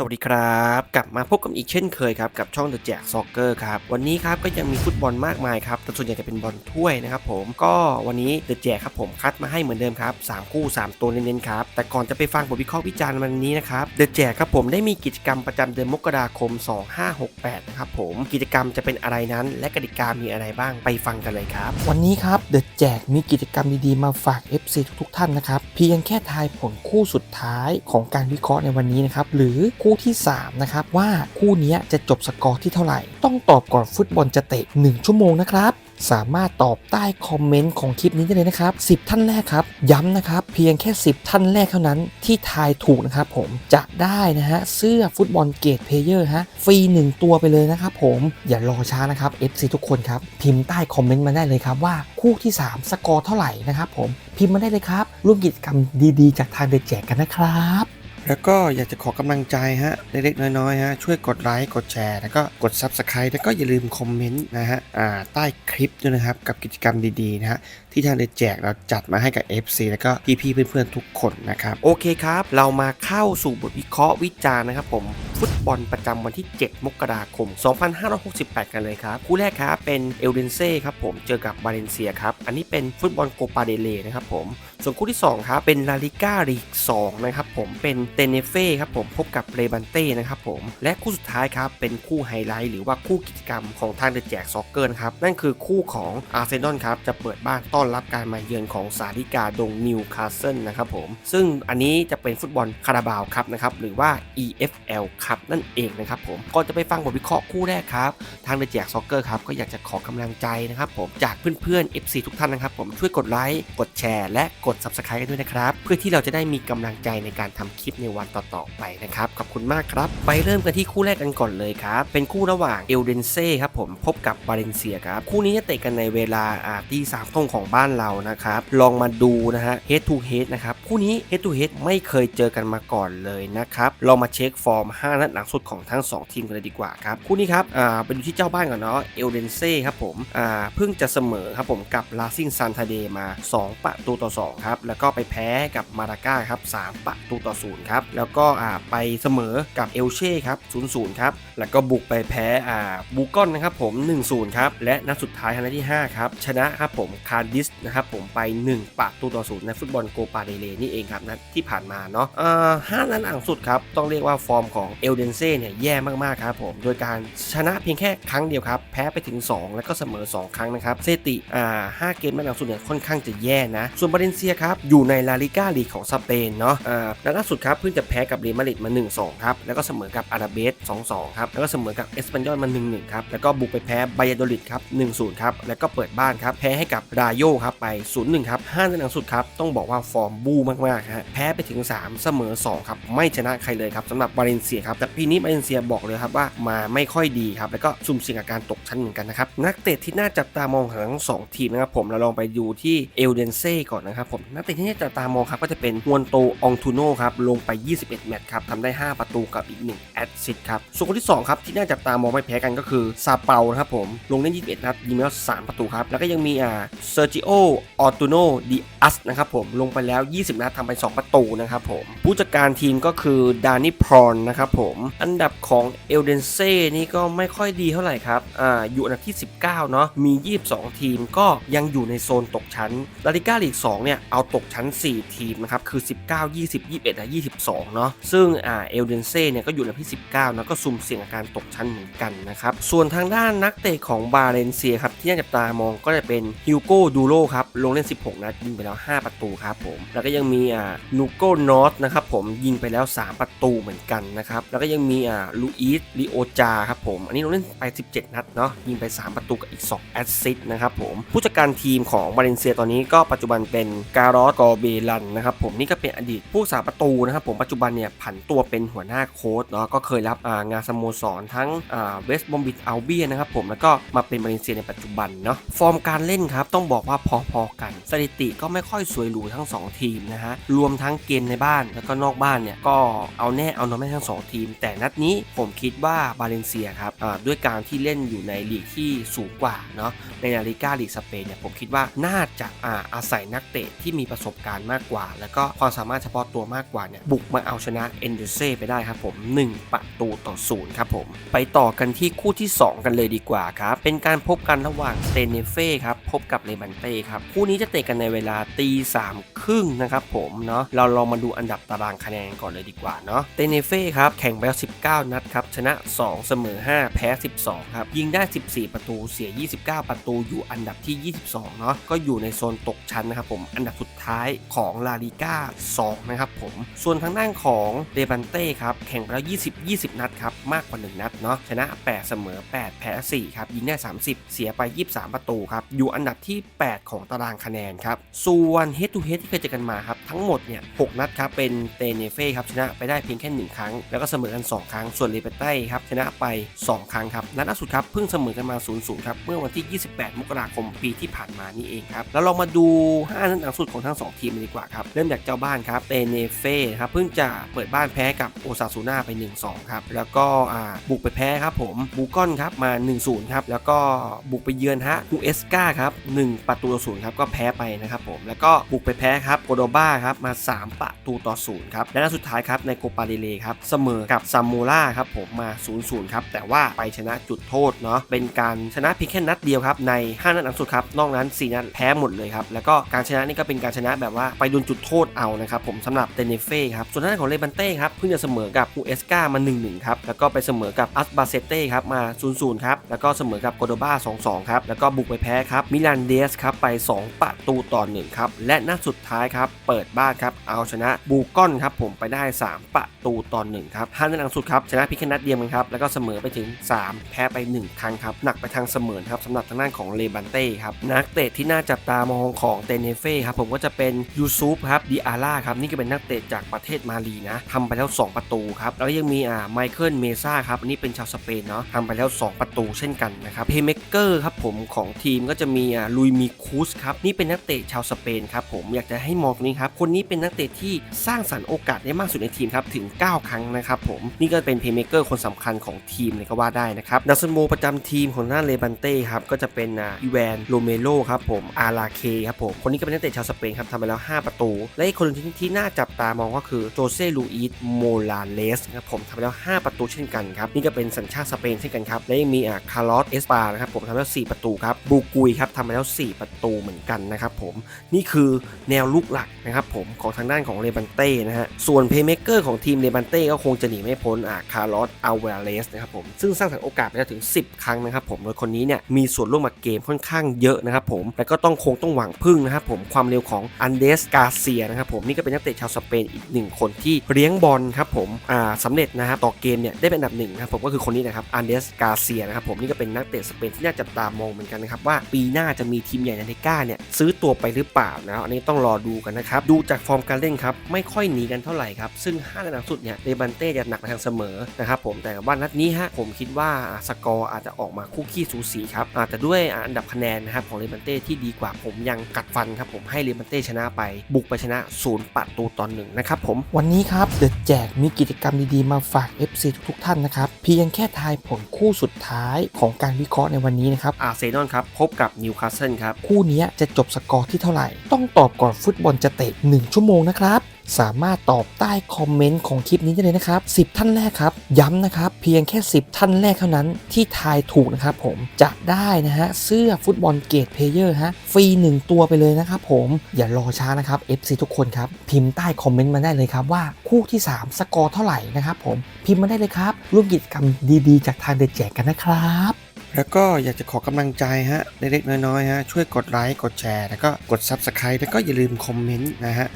สวัสดีครับ กลับมาพบกันอีกเช่นเคยครับ กับช่อง The Jack Soccer ครับ วันนี้ครับก็ยังมีฟุตบอลมากมายครับแต่ส่วนใหญ่จะเป็นบอลถ้วยนะครับผมก็วันนี้ The Jack ครับผมคัดมาให้เหมือนเดิมครับ 3 คู่ 3 ตัวเน้นๆครับ แต่ก่อนจะไปฟังบทวิเคราะห์วิจารณ์วันนี้นะครับ The Jack ครับผมได้มีกิจกรรมประจำเดือนมกราคม 2568 นะครับผมกิจกรรมจะเป็นอะไรนั้น และกติกามีอะไรบ้างไปฟังกันเลยครับ วันนี้ครับ The Jack มีกิจกรรมดีๆมาฝาก FC ทุกๆท่านนะครับเพียงแค่ทายผลคู่สุดท้ายของการวิเคราะห์ในวันนี้นะครับหรือคู่ที่ 3 นะครับ ว่าคู่นี้จะจบสกอร์ที่เท่าไหร่ ต้องตอบก่อนฟุตบอลจะเตะ 1 ชั่วโมงนะครับสามารถตอบใต้คอมเมนต์ของคลิปนี้ได้เลยนะครับ 10 ท่านแรกครับ ย้ำนะครับ เพียงแค่ 10 ท่านแรกเท่านั้นที่ทายถูกนะครับผมจะได้นะฮะ เสื้อฟุตบอลเกตเพเยอร์ฮะ ฟรี 1 ตัวไปเลยนะครับผมอย่ารอช้านะครับ FC ทุกคนครับ พิมพ์ใต้คอมเมนต์มาได้เลยครับว่าคู่ที่ 3 สกอร์เท่าไหร่นะครับผมพิมพ์มาได้เลยครับ ร่วมกิจกรรมดีๆ จากทางเดแจกกันนะครับ แล้วก็อยากจะขอกำลังใจฮะเล็กๆน้อยๆฮะช่วยกดไลค์กดแชร์แล้วก็กด Subscribe แล้วก็อย่าลืมคอมเมนต์นะฮะอ่าใต้คลิปด้วยนะครับกับกิจกรรมดีๆนะฮะที่ทางเดแจกเราจัดมาให้กับ FC แล้วก็พี่ๆเพื่อนๆทุกคนนะครับโอเคครับ เรามาเข้าสู่บทวิเคราะห์วิจารณ์นะครับผมฟุต บอลประจำวันที่ 7 มกราคม 2568 กันเลยครับ คู่แรกครับเป็นเอลเดนเซ่ครับผมเจอกับบาเลนเซียครับ อันนี้เป็นฟุตบอลโกปาเดเลนะครับผม ส่วนคู่ที่ 2 ครับเป็นลาลิก้าลีก2นะครับผมเป็นเตเนเฟ่ครับผมพบกับเรบันเต้นะครับผม และคู่สุดท้ายครับเป็นคู่ไฮไลท์หรือว่าคู่กิจกรรมของทางเดอะแจกซ็อกเกอร์นะครับนั่นคือคู่ของอาร์เซนอลครับจะเปิดบ้านต้อนรับการมาเยือนของสาริกาดงนิวคาสเซิลนะครับผมซึ่งอันนี้จะเป็นฟุตบอลคาราบาวครับนะครับหรือว่า EFL ครับนั่นเองนะครับผมก่อนจะไปฟังบทวิเคราะห์คู่แรกครับทางเดอะแจกซ็อกเกอร์ครับก็อยากจะขอกำลังใจนะครับผมจากเพื่อนๆ FC ทุกท่านนะครับผมช่วยกดไลค์กดแชร์และกด Subscribe กันด้วยนะครับเพื่อที่เราจะได้มีกำลังใจในการทำคลิปในวันต่อๆไปนะครับขอบคุณมากครับ ไปเริ่มกันที่คู่แรกกันก่อนเลยครับเป็นคู่ระหว่างเอลเดนเซ่ครับผมพบกับบาเลนเซียครับคู่นี้จะเตะกันในเวลาอ่าตีสามทุ่มของบ้านเรานะครับลองมาดูนะฮะ head to head นะครับคู่นี้ head to head ไม่เคยเจอกันมาก่อนเลยนะครับลองมาเช็คฟอร์ม 5 นัดหลังสุดของทั้ง 2 ทีมกันเลยดีกว่าครับคู่นี้ครับอ่าไปดูที่เจ้าบ้านก่อนเนาะเอลเดนเซ่ครับผมอ่าเพิ่งจะเสมอครับผมกับลาซิงซันทาเดมา 2 ประตูต่อ2ครับแล้วก็ไปแพ้กับมาราก้าครับ3ประตูต่อ0ครับแล้วก็อ่าไปเสมอกับเอลเช่ครับ0-0ครับแล้วก็บุกไปแพ้อ่าบูกอนนะครับผม1-0ครับและนัดสุดท้ายนัดที่5ครับชนะครับผมคาร์ดิสนะครับผมไป 1ประตูต่อ0ในฟุตบอลโกปาเดเลนี่เองครับนัดที่ผ่านมาเนาะอ่าห้านัดหลังสุดครับต้องเรียกว่าฟอร์มของเอลเดนเซ่เนี่ยแย่มากๆครับผมโดยการชนะเพียงแค่ครั้งเดียวครับแพ้ไปถึง 2 แล้วก็เสมอ 2 ครั้งนะครับสถิติอ่าห้าเกมนัดหลังสุดเนี่ยค่อนข้างจะแย่นะ ส่วนบาเลนเซียครับอยู่ในลาลิก้าลีกของสเปนเนาะอ่านัดล่าสุดครับเพิ่งจะแพ้กับเรอัลมาดริดมา 1-2 ครับแล้วก็เสมอกับอาราเบส2-2 ครับแล้วก็เสมอกับเอสปันยอลมา1-1 ครับแล้วก็บุกไปแพ้ไบยาโดลิดครับ1-0 ครับแล้วก็เปิดบ้านครับแพ้ให้กับราโยครับไป 0-1 ครับ5นัดหลังสุดครับต้องบอกว่าฟอร์มบูมากๆฮะแพ้ไปถึง 3 เสมอ 2 ครับไม่ชนะใครเลยครับสำหรับบาเลนเซียครับแต่ปีนี้บาเลนเซียบอกเลยครับว่ามาไม่ค่อยดีครับแล้วก็สุ่มเสี่ยงกับการตกชั้นเหมือนกันนะครับนักเตะที่น่าจับตามองของทั้งสองทีมนะครับผมเราลองไปดูที่เอลเดนเซ่ก่อนนะครับผมนักเตะที่น่าจับตามองครับก็จะเป็นฮวนโตองทูโนครับลงไป 21 แมตช์ครับทำได้ 5 ประตูกับอีก1แอสซิสต์ครับส่วนคนที่2ครับที่น่าจับตามองไม่แพ้กันก็คือซาเปานะครับผมลงเล่น21นัดยิงไปแล้ว3ประตูครับแล้วก็ยังมีอ่าเซอร์จิโอออตูโนดิอัสนะครับผมลงไปแล้ว 20 นัดทำไป 2 ประตูนะครับผมผู้จัดการทีมก็คือดานิพรอนนะครับผมอันดับของเอลเดนเซ่นี่ก็ไม่ค่อยดีเท่าไหร่ครับอ่าอยู่อันดับที่ 19 เนาะมี 22 ทีมก็ยังอยู่ในโซนตกชั้นลาลิก้าลีก2เนี่ยเอาตกชั้น 4 ทีมนะครับคือ 19 20 21และ22 เนาะซึ่งอ่าเอลเดนเซ่เนี่ยก็อยู่อันดับที่ 19นะก็ซุ่มเสี่ยงกับการตกชั้นเหมือนกันนะครับส่วนทางด้านนักเตะของบาเลนเซียครับที่น่าจับตามองก็จะเป็นฮิวโก้ดูโรครับลงเล่น 16 นัดยิงไปแล้ว 5 ประตูครับผมแล้วก็ยังมีอ่านูโกนอตนะครับผมยิงไปแล้ว 3 ประตูเหมือนกันนะครับแล้วก็ยังมีอ่าลูอิสลิโอจาครับผม อันนี้ลงเล่นไป 17 นัดเนาะยิงไป 3 ประตูกับอีก 2 แอสซิสต์นะครับผม ผู้จัดการทีมของบาเลนเซียตอนนี้ก็ปัจจุบันเป็นการอสกอเบลันนะครับผมนี่ก็เป็นอดีตผู้สาประตูนะครับผมปัจจุบันเนี่ยผันตัวเป็นหัวหน้าโค้ชเนาะก็เคยรับอ่างานสโมสรทั้งอ่าเวสต์บอมบิทอัลเบียนะครับผมแล้วก็มาเป็นบาเลนเซียในปัจจุบันเนาะฟอร์มการเล่นครับต้องบอกว่าพอๆกัน สถิติก็ไม่ค่อยสวยหรูทั้ง 2 ทีมนะฮะรวมทั้งเกมในบ้านแล้วก็นอกบ้านเนี่ยก็เอาแน่เอานอนไม่ทั้ง 2 ทีมแต่แต่นัดนี้ผมคิดว่าบาเลนเซียครับด้วยการที่เล่นอยู่ในลีกที่สูงกว่าเนาะในลาลิกาลีกสเปนเนี่ยผมคิดว่าน่าจะอ่าอาศัยนักเตะที่มีประสบการณ์มากกว่า แล้วก็ความสามารถเฉพาะตัวมากกว่าเนี่ยบุกมาเอาชนะเอนเดเซ่ไปได้ครับผม 1 ประตูต่อศูนย์ครับผม ไปต่อกันที่คู่ที่ 2 กันเลยดีกว่าครับ เป็นการพบกันระหว่างเตเนเฟ่ครับพบกับเลบันเต้ครับคู่นี้จะเตะกันในเวลาตีสามครึ่งนะครับผมเนาะเราลองมาดูอันดับตารางคะแนนก่อนเลยดีกว่าเนาะเตเนเฟ่ครับแข่งไปแล้ว19 นัดครับชนะ 2 เสมอ 5 แพ้ 12 ครับยิงได้ 14 ประตูเสีย 29 ประตูอยู่อันดับที่ 22 เนาะก็อยู่ในโซนตกชั้นนะครับผมอันดับสุดท้ายของลาลิก้า2นะครับผมส่วนทางด้านของเดบันเต้ครับแข่งไปแล้ว 20 20 นัดครับมากกว่า 1 นัดเนาะชนะ 8 เสมอ 8 แพ้4ครับยิงได้ 30 เสียไป 23 ประตูครับอยู่อันดับที่ 8 ของตารางคะแนนครับส่วน head to head ที่เคยเจอกันมาครับทั้งหมดเนี่ย 6 นัดครับเป็นเตเนเฟ่ครับชนะไปได้เพียงแค่ 1 ครั้ง แล้วก็เสมอกัน 2 ครั้งส่วนเลเปเต้ครับชนะไป 2 ครั้งครับและล่าสุดครับเพิ่งเสมอกันมา 0-0 ครับเมื่อวันที่28มกราคมปีที่ผ่านมานี่เองครับแล้วเรามาดู5นัดหลังสุดของทั้ง 2 ทีมดีกว่าครับ เริ่มจากเจ้าบ้านครับเตเนเฟ่ครับเพิ่งจะเปิดบ้านแพ้กับโอซาซูน่าไป 1-2 ครับ แล้วก็บุกไปแพ้ครับผมบูกอนครับมา 1-0 ครับ แล้วก็บุกไปเยือนฮะฮูเอสกาครับ 1 ประตูต่อศูนย์ครับก็แพ้ไปนะครับผมแล้วก็บุกไปแพ้ครับโกโดบ้าครับมา 3 ประตูต่อศูนย์ครับและนัดสุดท้ายครับในโกปาเดเลครับเสมอกับซัมโมล่าครับผมมา 0-0 ครับแต่ว่าไปชนะจุดโทษเนาะเป็นการชนะเพียงแค่นัดเดียวครับใน 5 นัดหลังสุดครับ นอกนั้น 4 นัดแพ้หมดเลยครับ แล้วก็การชนะนี่ก็เป็นการชนะแบบว่าไปโดนจุดโทษเอานะครับผมสำหรับเตเนเฟ่ครับ ส่วนทางด้านของเลบันเต้ครับเพิ่งจะเสมอกับฮูเอสกามา 1-1 ครับ แล้วก็ไปเสมอกับอัสบาเซเต้ครับมา 0-0 ครับ แล้วก็เสมอกับโกโดบา2-2 ครับ แล้วก็บุกไปแพ้ครับมิลานเดสครับไป 2 ประตูต่อ1ครับ และนัดสุดท้ายครับเปิดบ้านครับเอาชนะบูกอนครับผมไปได้ 3 ประตูต่อ1ครับห้านัดหลังสุดครับชนะพียงแค่นัดเดียวกันครับแล้วก็เสมอไปถึง 3 แพ้ไป 1 ครั้งครับหนักไปทางเสมอครับสำหรับทางด้านของเลบันเต้ครับนักเตะที่น่าจับตามองของเตเนเฟ่ครับผมก็จะเป็นยูซูฟครับดีอาร่าครับนี่ก็เป็นนักเตะจากประเทศมาลีนะทำไปแล้ว 2 ประตูครับแล้วยังมีอ่าไมเคิลเมซ่าครับอันนี้เป็นชาวสเปนเนาะทำไปแล้ว 2 ประตูเช่นกันนะครับเพย์เมเกอร์ครับผมของทีมก็จะมีอ่าลุยมีคูสครับนี่เป็นนักเตะชาวสเปนครับผมอยากจะให้มองตรงนี้ครับคนนี้เป็นนักเตะที่สร้างสรรค์โอกาสได้มากสุดในทีมครับถึง 9 ครั้งนะครับผมนี่ก็เป็นเพย์เมเกอร์คนสำคัญของทีมเลยก็ว่าได้นะครับดัซนโมประจำทีมของหน้าเลบันเต้ครับก็จะเป็นอ่าอีแวนโรเมโลครับผมอาราเคครับผมคนนี้ก็เป็นนักเตะชาวสเปนครับทำไปแล้ว 5 ประตู และอีกคนหนึงที่ที่น่าจับตามองก็คือโจเซ่ลูอิสโมลาเลสครับผมทำไปแล้ว 5 ประตูเช่นกันครับนี่ก็เป็นสัญชาติสเปนเช่นกันครับและยังมีอ่าคาร์ลอสเอสปานะครับผมทำไปแล้ว 4 ประตูครับบูกุยครับทำไปแล้ว 4 ประตูเหมือนกันนะครับผมนี่คือแนวลูกหลักนะครับผมของทางด้านของเลบันเต้นะฮะส่วนเพย์เมเกอร์ของทีมเลบันเต้ก็คงจะหนีไม่พ้นอ่าคาร์ลอสอัลเวเลสนะครับผมซึ่งสร้างสรรค์โอกาสไปแล้วถึง 10 ครั้งนะครับผมโดยคนนี้เนี่ยมีส่วนร่วมกับเกมค่อนข้างเยอะนะครับผม แล้วก็ต้องคงต้องหวังพึ่งนะครับผมความเร็วของอันเดสกาเซียนะครับผมนี่ก็เป็นนักเตะชาวสเปนอีกหนึ่งคนที่เลี้ยงบอลครับผมอ่าสำเร็จนะครับต่อเกมเนี่ยได้เป็นอันดับหนึ่งนะครับผมก็คือคนนี้นะครับอันเดสกาเซียนะครับผมนี่ก็เป็นนักเตะสเปนที่น่าจับตามองเหมือนกันนะครับว่าปีหน้าจะมีทีมใหญ่ในลิก้าเนี่ยซื้อตัวไปหรือเปล่านะอันนี้ต้องรอดูกันนะครับดูจากฟอร์มการเล่นครับไม่ค่อยหนีกันเท่าไหร่ครับซึ่ง5นัดหลังสุดเนี่ยเรบันเต้จะหนักทางเสมอนะครับผมแต่ว่านัดนี้ฮะผมคิดว่าสกอร์อาจจะออกมาคู่ขี้สูสีครับอาแต่ด้วยอันดับคะแนนนะครับของเรบันเต้ที่ดีกว่าผมยังกัดฟันครับผมให้เรบันเต้ชนะไป บุกไปชนะศูนย์ประตูตอนหนึ่งนะครับผมวันนี้ครับเดอะแจกมีกิจกรรมดีๆมาฝาก FC ทุกๆท่านนะครับเพียงแค่ทายผลคู่สุดท้ายของการวิเคราะห์ในวันนี้นะครับอาร์เซนอลครับพบกับนิวคาสเซิลครับคู่นี้จะจบสกอร์ที่เท่าไหร่ ต้องตอบก่อนฟุตบอลจะเตะ1ชั่วโมงนะครับ สามารถตอบใต้คอมเมนต์ของคลิปนี้ได้เลยนะครับ 10 ท่านแรกครับ ย้ำนะครับ เพียงแค่ 10 ท่านแรกเท่านั้นที่ทายถูกนะครับผมจะได้นะฮะเสื้อฟุตบอลเกตเพเยอร์ฮะฟรี 1 ตัวไปเลยนะครับผมอย่ารอช้านะครับ FC ทุกคนครับ พิมพ์ใต้คอมเมนต์มาได้เลยครับว่าคู่ที่ 3 สกอร์เท่าไหร่นะครับผมพิมพ์มาได้เลยครับร่วมกิจกรรมดีๆ จากทางเดอะแจกกันนะครับ แล้วก็อยากจะขอกำลังใจฮะเล็กๆน้อยๆฮะช่วยกดไลค์กดแชร์ แล้วก็กด Subscribe แล้วก็อย่าลืมคอมเมนต์นะฮะ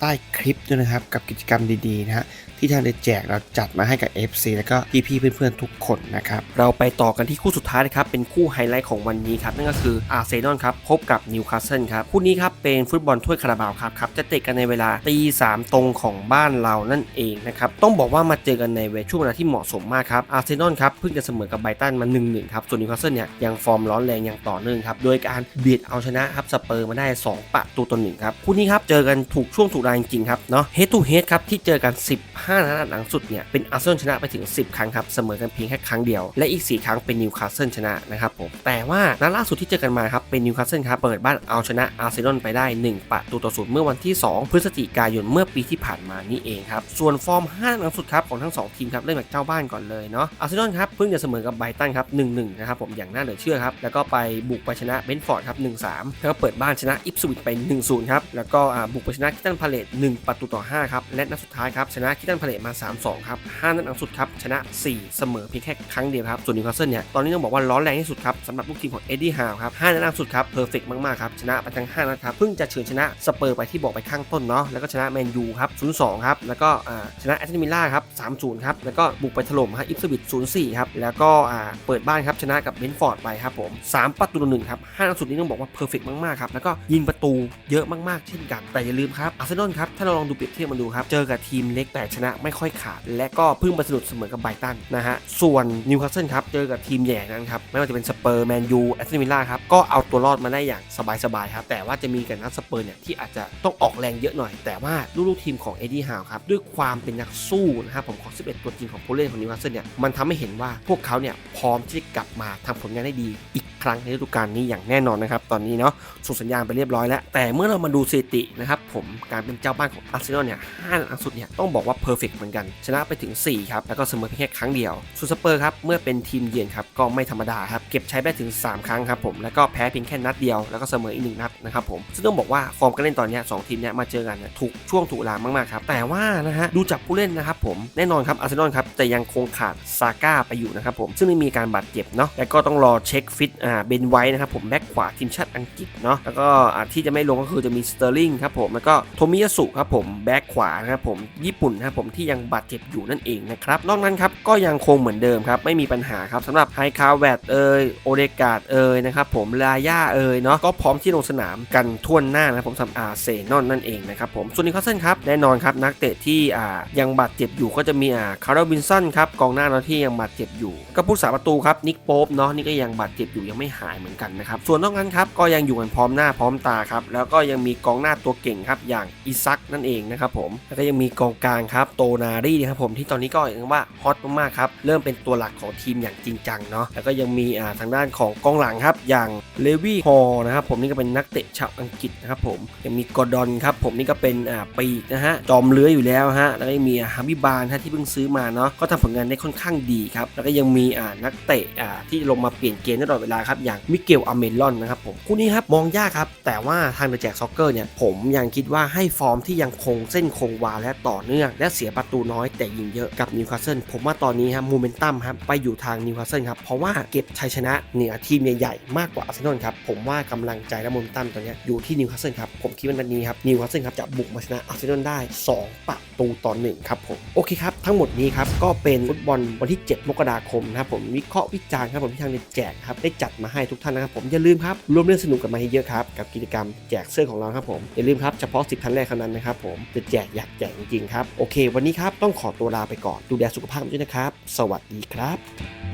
ใต้คลิปด้วยนะครับกับกิจกรรมดีๆนะฮะ ที่ทางเดแจกเราจัดมาให้กับ FC แล้วก็พี่ๆเพื่อนๆทุกคนนะครับเราไปต่อกันที่คู่สุดท้ายนะครับเป็นคู่ไฮไลท์ของวันนี้ครับนั่นก็คืออาร์เซนอลครับพบกับนิวคาสเซิลครับคู่นี้ครับเป็นฟุตบอลถ้วยคาราบาวครับครับจะเตะกันในเวลาตีสามตรงของบ้านเรานั่นเองนะครับต้องบอกว่ามาเจอกันในเวลาช่วงเวลาที่เหมาะสมมากครับอาร์เซนอลครับเพิ่งจะเสมอกับไบตันมา1นหนึ่งครับส่วนนิวคาสเซิลเนี่ยยังฟอร์มร้อนแรงอย่างต่อเนื่องครับโดยการเบียดเอาชนะครับสเปอร์มาได้ 2 ประตูต่อหนึ่งครับคู่นี้ครับเจอกันถูกช่วงถูกเวลาจริงครับเนาะเฮดทูเฮดครับที่เจอกัน5นัดหลังสุดเนี่ยเป็นอาร์เซนอลชนะไปถึง 10 ครั้งครับเสมอกันเพียงแค่ครั้งเดียว และอีก 4 ครั้งเป็นนิวคาสเซิลชนะนะครับผมแต่ว่านัดล่าสุดที่เจอกันมาครับเป็นนิวคาสเซิลครับเปิดบ้านเอาชนะอาร์เซนอลไปได้ 1 ประตูต่อศูนย์เมื่อวันที่ 2 พฤศจิกายนเมื่อปีที่ผ่านมานี่เองครับส่วนฟอร์ม5นัดหลังสุดครับของทั้ง 2 ทีมครับเริ่มจากเจ้าบ้านก่อนเลยเนาะอาร์เซนอลครับเพิ่งจะเสมอกับไบรตันครับ1-1นะครับผมอย่างน่าเหลือเชื่อครับแล้วก็ไปบุกไปชนะเบนฟอร์ดครับ1-3แล้วก็เปิดบ้านชนะอิปสวิตไป1-0ครับแล้วก็อ่าบุกไปชนะคิตันพาเลต1ประตูต่อ5ครับและนัดสุดท้ายครับชนะคิตันพาเลตมา 3-2 ครับ 5 นัดหลังสุดครับ ชนะ 4 เสมอเพียงแค่ครั้งเดียวครับ ส่วนนิวคาสเซิลเนี่ย ตอนนี้ต้องบอกว่าร้อนแรงที่สุดครับสำหรับลูกทีมของเอ็ดดี้ฮาวครับ 5 นัดหลังสุดครับเพอร์เฟกต์มาก ๆ ครับ ชนะไปทั้ง 5 นัดครับ เพิ่งจะเฉือนชนะสเปอร์ไปที่บอกไปข้างต้นเนาะ แล้วก็ชนะแมนยูครับ 0-2 ครับ แล้วก็อ่าชนะแอตเลติมิล่าครับ 3-0 ครับ แล้วก็บุกไปถล่มฮะอิปสวิต0-4 ครับ แล้วก็อ่าเปิดบ้านครับชนะกับเบนฟอร์ดไปครับผม3ประตูต่อหนึ่งครับ5นัดสุดนี้ต้องบอกว่าเพอร์เฟกมากๆครับแล้วก็ยิงประตูเยอะมากๆเช่นกันแต่อย่าลืมครับอาร์เซนอลครับถ้าเราลองดูเปรียบเทียบมันดูครับเจอกับทีมเล็กแต่ชนะไม่ค่อยขาด และก็เพิ่งมาสะดุดเสมอกับไบตันนะฮะ ส่วนนิวคาสเซิลครับ เจอกับทีมใหญ่นั้นครับ ไม่ว่าจะเป็นสเปอร์แมนยูแอสตันวิลล่าครับ ก็เอาตัวรอดมาได้อย่างสบายๆครับ แต่ว่าจะมีกับนัดสเปอร์เนี่ยที่อาจจะต้องออกแรงเยอะหน่อย แต่ว่าลูกๆทีมของเอ็ดดี้ฮาวครับด้วยความเป็นนักสู้นะครับผมของ 11 ตัวจริงของผู้เล่นของนิวคาสเซิลเนี่ยมันทำให้เห็นว่าพวกเขาเนี่ยพร้อมที่จะกลับมาทำผลงานได้ดีอีกครั้งในฤดูกาลนี้อย่างแน่นอนนะครับตอนนี้เนาะส่งสัญญาณไปเรียบร้อยแล้วแต่เมื่อเรามาดูสถิตินะครับผมการเป็นเจ้าบ้านของอาร์เซนอลเนี่ยห้านัดสุดเนี่ยต้องบอกว่าเพอร์เฟกเหมือนกัน ชนะไปถึง 4 ครับ แล้วก็เสมอเพียงแค่ครั้งเดียวส่วนสเปอร์ครับ เมื่อเป็นทีมเยือนครับก็ไม่ธรรมดาครับ เก็บใช้ได้ถึง 3 ครั้งครับผม แล้วก็แพ้เพียงแค่นัดเดียว แล้วก็เสมออีกหนึ่งนัดนะครับผม ซึ่งต้องบอกว่าฟอร์มการเล่นตอนนี้สองทีมเนี่ยมาเจอกันถูกช่วงถูกลามากๆครับ แต่ว่านะฮะดูจากผู้เล่นนะครับผม แน่นอนครับอาร์เซนอลครับแต่ยังคงขาดซาก้าไปอยู่นะครับผม ซึ่งไม่มีการบาดเจ็บเนาะ แล้วก็ต้องรอเช็คฟิตอ่าเบนไว้นะครับผมแบ็คขวาทีมชาติอังกฤษเนาะ แล้วก็อ่าที่จะไม่ลงก็คือจะมีสเตอร์ลิงครับผม แล้วก็โทมิยาสุครับผมแบ็คขวานะครับผมญี่ปุ่นนะครับผมที่ยังบาดเจ็บอยู่นั่นเองนะครับนอกนั้นครับก็ยังคงเหมือนเดิมครับไม่มีปัญหาครับสำหรับไฮคาแวดเอยโอเดกาดเอยนะครับผมลาย่าเอยเนาะก็พร้อมที่ลงสนามกันท่วนหน้านะครับผมสำหรับอาร์เซนอลนั่นเองนะครับผมส่วนนิคาสเซิลครับแน่นอนครับนักเตะที่อ่ายังบาดเจ็บอยู่ก็จะมีอ่าคาร์ลวินสันครับกองหน้าเนาะที่ยังบาดเจ็บอยู่ก็ผู้สาประตูครับนิกโป๊ปเนาะนี่ก็ยังบาดเจ็บอยู่ยังไม่หายเหมือนกันนะครับส่วนนอกนั้นครับก็ยังอยู่กันพร้อมหน้าพร้อมตาครับแล้วก็ยังมีกองหน้าตัวเก่งครับอย่างอิซักนั่นเองนะครับผมแล้วก็ยังมีกองกลางครับโตนารีนะครับผมที่ตอนนี้ก็เรียกว่าฮอตมากๆครับเริ่มเป็นตัวหลักของทีมอย่างจริงจังเนาะแล้วก็ยังมีอ่าทางด้านของกองหลังครับอย่างเลวี่ฮอนะครับผมนี่ก็เป็นนักเตะชาวอังกฤษนะครับผมยังมีกอร์ดอนครับผมนี่ก็เป็นอ่าปีกนะฮะจอมเลื้อยอยู่แล้วฮะแล้วก็ยังมีฮาบิบานฮะที่เพิ่งซื้อมาเนาะก็ทำผลงานได้ค่อนข้างดีครับแล้วก็ยังมีอ่านักเตะอ่าที่ลงมาเปลี่ยนเกมตลอดเวลาครับอย่างมิเกลอเมรอนนะครับผมคู่นี้ครับมองยากครับแต่ว่าทางเดอะแจ็คซ็อกเกอร์เนี่ยผมยังคิดว่าให้ฟอร์มที่ยังคงเส้นคงวาและต่อเนื่องและเสียประตูน้อยแต่ยิงเยอะกับนิวคาสเซิลผมว่าตอนนี้ครับโมเมนตัมครับไปอยู่ทางนิวคาสเซิลครับเพราะว่าเก็บชัยชนะเหนือทีมใหญ่ๆมากกว่าอาร์เซนอลครับผมว่ากำลังใจและโมเมนตัมตอนนี้อยู่ที่นิวคาสเซิลครับผมคิดว่านันนี้ครับนิวคาสเซิลครับจะบุกมาชนะอาร์เซนอลได้ 2 ประตูต่อหนึ่งครับผมโอเคครับ ทั้งหมดนี้ครับก็เป็นฟุตบอลวันที่ 7 มกราคมนะครับผมวิเคราะห์วิจารณ์ครับผมที่ทางเดอะแจกครับได้จัดมาให้ทุกท่านนะครับผมอย่าลืมครับร่วมเล่นสนุกกันมาให้เยอะครับกับกิจกรรมแจกเสื้อของเราครับผมอย่าลืมครับเฉพาะ 10ท่านแรกเท่านั้นนะครับผมจะแจกอยากแจกจริงๆครับโอเค วันนี้ครับต้องขอตัวลาไปก่อนดูแลสุขภาพด้วยนะครับ สวัสดีครับ